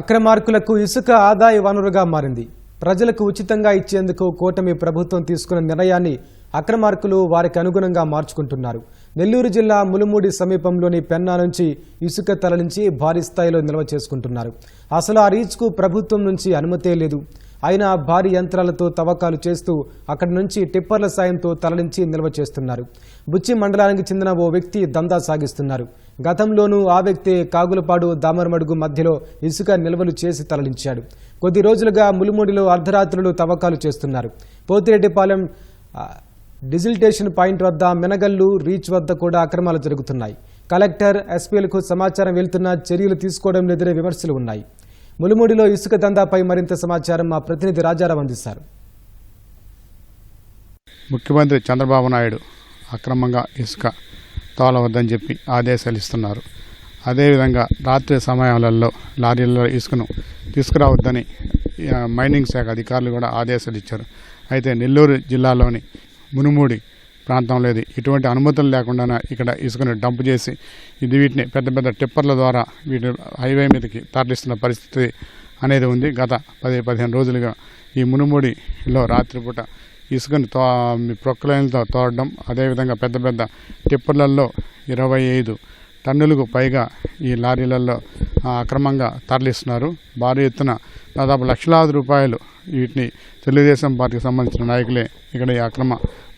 అక్రమార్కులకు ఇసుక ఆదాయ వనరుగా మారింది. ప్రజలకు ఉచితంగా ఇచ్చేందుకు కూటమి ప్రభుత్వం తీసుకున్న నిర్ణయాన్ని అక్రమార్కులు వారికి అనుగుణంగా మార్చుకుంటున్నారు. నెల్లూరు జిల్లా ములుమూడి సమీపంలోని పెన్నా నుంచి ఇసుక తరలించి భారీ స్థాయిలో నిల్వ చేసుకుంటున్నారు. అసలు ఆ రీచ్కు ప్రభుత్వం నుంచి అనుమతే లేదు. అయినా భారీ యంత్రాలతో తవ్వకాలు చేస్తూ అక్కడి నుంచి టిప్పర్ల సాయంతో తరలించి నిల్వ చేస్తున్నారు. బుచ్చి మండలానికి చెందిన ఓ వ్యక్తి దందా సాగిస్తున్నారు. గతంలోనూ ఆ వ్యక్తి కాగులపాడు దామరమడుగు మధ్యలో ఇసుక నిల్వలు చేసి తరలించాడు. కొద్ది రోజులుగా ములుమూడిలో అర్ధరాత్రులు తవ్వకాలు చేస్తున్నారు. పోతిరెడ్డిపాలెం డిజిల్టేషన్ పాయింట్ వద్ద మినగల్లు రీచ్ వద్ద కూడా అక్రమాలు జరుగుతున్నాయి. కలెక్టర్ ఎస్పీలకు సమాచారం వెళ్తున్నా చర్యలు తీసుకోవడం లేదనే విమర్శలు ఉన్నాయి. ములిముడిలో ఇసుక దందాపై మరింత సమాచారం మా ప్రతినిధి రాజారావు అందిస్తారు. ముఖ్యమంత్రి చంద్రబాబు నాయుడు అక్రమంగా ఇసుక తోలవద్దని చెప్పి ఆదేశాలు ఇస్తున్నారు. అదేవిధంగా రాత్రి సమయాలలో లారీలలో ఇసుకను తీసుకురావద్దని మైనింగ్ శాఖ అధికారులు కూడా ఆదేశాలు ఇచ్చారు. అయితే నెల్లూరు జిల్లాలోని మునుమూడి ప్రాంతంలో ఇది ఎటువంటి అనుమతులు లేకుండా ఇక్కడ ఇసుకను డంప్ చేసి ఇది వీటిని పెద్ద పెద్ద టిప్పర్ల ద్వారా వీటిని హైవే మీదకి తరలిస్తున్న పరిస్థితి అనేది ఉంది. గత పది పదిహేను రోజులుగా ఈ మునుమూడిలో రాత్రిపూట ఇసుకను తో ప్రొక్కలైన్లతో తోడడం అదేవిధంగా పెద్ద పెద్ద టిప్పర్లలో ఇరవై ఐదు టన్నులకు పైగా ఈ లారీలలో అక్రమంగా తరలిస్తున్నారు. భారీ ఎత్తున దాదాపు లక్షలాది రూపాయలు వీటిని తెలుగుదేశం పార్టీకి సంబంధించిన నాయకులే ఇక్కడ ఈ అక్రమ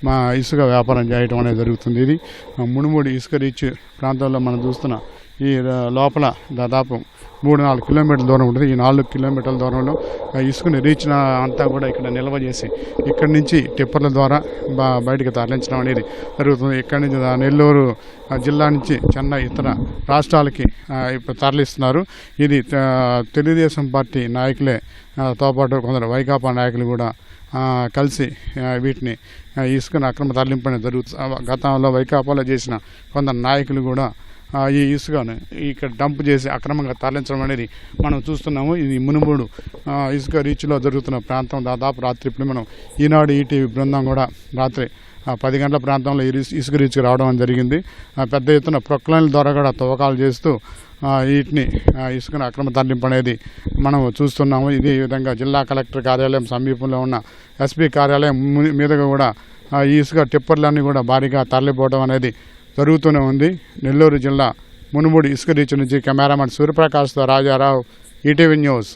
మా ఇసుక వ్యాపారం చేయడం అనేది జరుగుతుంది. ఇది ఆ, మునుమూడి ఇసుక రీచ్ ప్రాంతంలో మనం చూస్తున్న ఈ లోపల దాదాపు మూడు నాలుగు కిలోమీటర్ల దూరం ఉంటుంది. ఈ నాలుగు కిలోమీటర్ల దూరంలో ఆ ఇసుకని రీచ్ అంతా కూడా ఇక్కడ నిల్వ చేసి ఇక్కడి నుంచి టిప్పర్ల ద్వారా బా బయటకు తరలించడం అనేది జరుగుతుంది. ఇక్కడి నుంచి నెల్లూరు జిల్లా నుంచి చెన్నై ఇతర రాష్ట్రాలకి ఇప్పుడు తరలిస్తున్నారు. ఇది తెలుగుదేశం పార్టీ నాయకులే తో పాటు కొందరు వైకాపా నాయకులు కూడా కలిసి వీటిని ఇసుకను అక్రమ తరలింపు అనేది జరుగుతుంది గతంలో వైకాపాలో చేసిన కొందరు నాయకులు కూడా ఈ ఇసుకను ఇక్కడ డంప్ చేసి అక్రమంగా తరలించడం అనేది మనం చూస్తున్నాము. ఇది మునుమూడు ఇసుక రీచ్లో జరుగుతున్న ప్రాంతం. దాదాపు రాత్రి ఇప్పుడు మనం ఈనాడు ఈటీవీ బృందం కూడా రాత్రి పది గంటల ప్రాంతంలో ఈ రీచ్- ఇసుక రీచ్కి రావడం జరిగింది. పెద్ద ఎత్తున ప్రొక్లైన్ల ద్వారా కూడా తవ్వకాలు చేస్తూ వీటిని ఇసుకను అక్రమ తరలింపు అనేది మనం చూస్తున్నాము. ఇది విధంగా జిల్లా కలెక్టర్ కార్యాలయం సమీపంలో ఉన్న ఎస్పీ కార్యాలయం మీదుగా కూడా ఈ ఇసుక టిప్పర్లన్నీ కూడా భారీగా తరలిపోవడం అనేది జరుగుతూనే ఉంది. నెల్లూరు జిల్లా మునుముడి ఇసుక రీచ్ నుంచి కెమెరామెన్ సూర్యప్రకాష్తో రాజారావు ఈటీవీ న్యూస్.